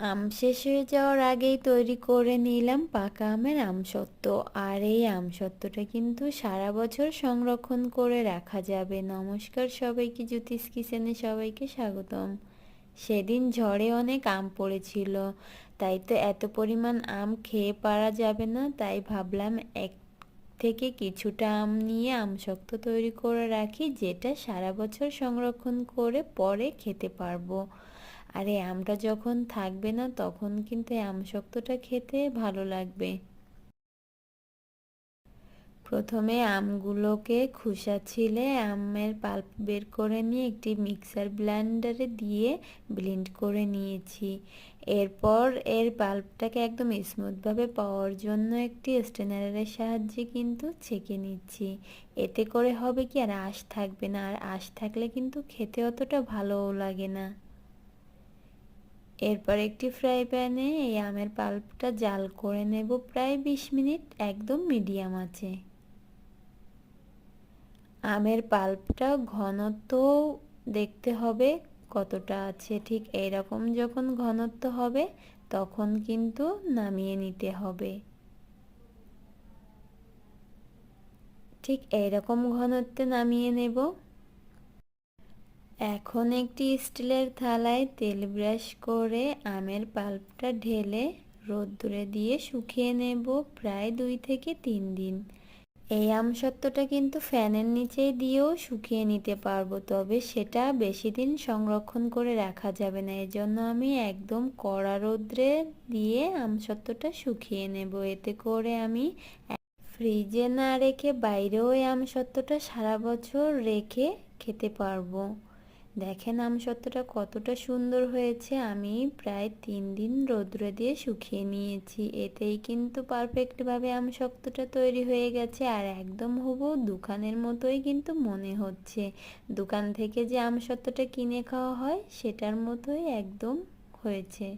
আম শেষ হয়ে যাওয়ার আগেই তৈরি করে নিলাম পাকা আমের আমসত্ত্ব। আর এই আমসত্ত্বটা কিন্তু সারা বছর সংরক্ষণ করে রাখা যাবে। নমস্কার সবাইকে, জ্যোতিষ কিচেনে সবাইকে স্বাগতম। সেদিন ঝড়ে অনেক আম পড়েছিল, তাই তো এত পরিমাণ আম খেয়ে পারা যাবে না, তাই ভাবলাম এক থেকে কিছুটা আম নিয়ে আমশক্ত তৈরি করে রাখি, যেটা সারা বছর সংরক্ষণ করে পরে খেতে পারব। আর এই আমটা যখন থাকবে না, তখন কিন্তু এই আমশক্তটা খেতে ভালো লাগবে। প্রথমে আমগুলোকে খোসা ছিলে আমের পাল্প বের করে নিয়ে একটি মিক্সার ব্লেন্ডারে দিয়ে ব্লেন্ড করে নিয়েছি। এরপর এর পাল্পটাকে একদম স্মুথভাবে পাওয়ার জন্য একটি স্টেনারের সাহায্যে কিন্তু ছেঁকে নিচ্ছি। এতে করে হবে কি আর আঁশ থাকবে না, আর আঁশ থাকলে কিন্তু খেতে অতটা ভালোও লাগে না। এরপর একটি ফ্রাই প্যানে এই আমের পাল্পটা জাল করে নেব প্রায় বিশ মিনিট, একদম মিডিয়াম আছে। আমের পাল্পটা ঘনত্ব দেখতে হবে কতটা আছে, ঠিক এইরকম যখন ঘনত্ব হবে তখন কিন্তু নামিয়ে নিতে হবে। ঠিক এইরকম ঘনত্বে নামিয়ে নেব। এখন একটি স্টিলের থালায় তেল ব্রাশ করে আমের পাল্পটা ঢেলে রোদ্দুরে দিয়ে শুকিয়ে নেব প্রায় দুই থেকে তিন দিন। এই আমসত্ত্বটা কিন্তু ফ্যানের নিচে দিয়েও শুকিয়ে নিতে পারব, তবে সেটা বেশি দিন সংরক্ষণ করে রাখা যাবে না। এজন্য আমি একদম কড়া রোদ্রে দিয়ে আম আমসত্ত্বটা শুকিয়ে নেব। এতে করে আমি ফ্রিজে না রেখে বাইরেও এই আম আমসত্ত্বটা সারা বছর রেখে খেতে পারব। দেখেন আমসত্ত্বটা কতটা সুন্দর হয়েছে। আমি প্রায় তিন দিন রোদ্রে দিয়ে শুকিয়ে নিয়েছি। এতেই কিন্তু পারফেক্টভাবে আমসত্ত্বটা তৈরি হয়ে গেছে আর একদম হবু দোকানের মতোই কিন্তু মনে হচ্ছে। দোকান থেকে যে আমসত্ত্বটা কিনে খাওয়া হয়, সেটার মতোই একদম হয়েছে।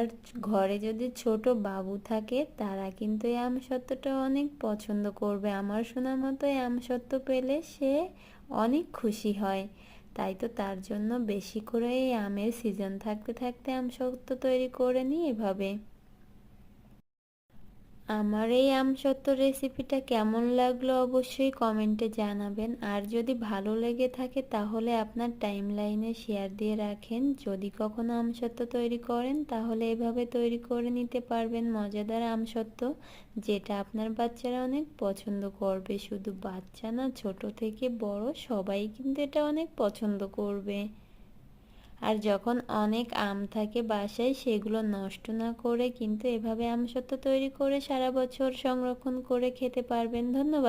আর ঘরে যদি ছোট বাবু থাকে, তারা কিন্তু এই আমসত্ত্বটা অনেক পছন্দ করবে। আমার শোনা মতো এই আমসত্ত্ব পেলে সে অনেক খুশি হয়। তাই তো তার জন্য বেশি করে এই আমের সিজন থাকতে থাকতে আমসত্ত্ব তৈরি করে নিই এভাবে। আমার এই আমসত্ত্ব রেসিপিটা কেমন লাগল অবশ্যই কমেন্টে জানাবেন। আর যদি ভালো লেগে থাকে তাহলে আপনার টাইম লাইনে শেয়ার দিয়ে রাখেন। যদি কখনো আমসত্ত্ব তৈরি করেন তাহলে এভাবে তৈরি করে নিতে পারবেন মজাদার আমসত্ত্ব, যেটা আপনার বাচ্চারা অনেক পছন্দ করবে। শুধু বাচ্চা না, ছোট থেকে বড় সবাই কিন্তু এটা অনেক পছন্দ করবে। আর যখন অনেক আম থাকে বাসায়, সেগুলো নষ্ট না করে কিন্তু এভাবে আমসত্ত্ব তৈরি করে সারা বছর সংরক্ষণ করে খেতে পারবেন। ধন্যবাদ।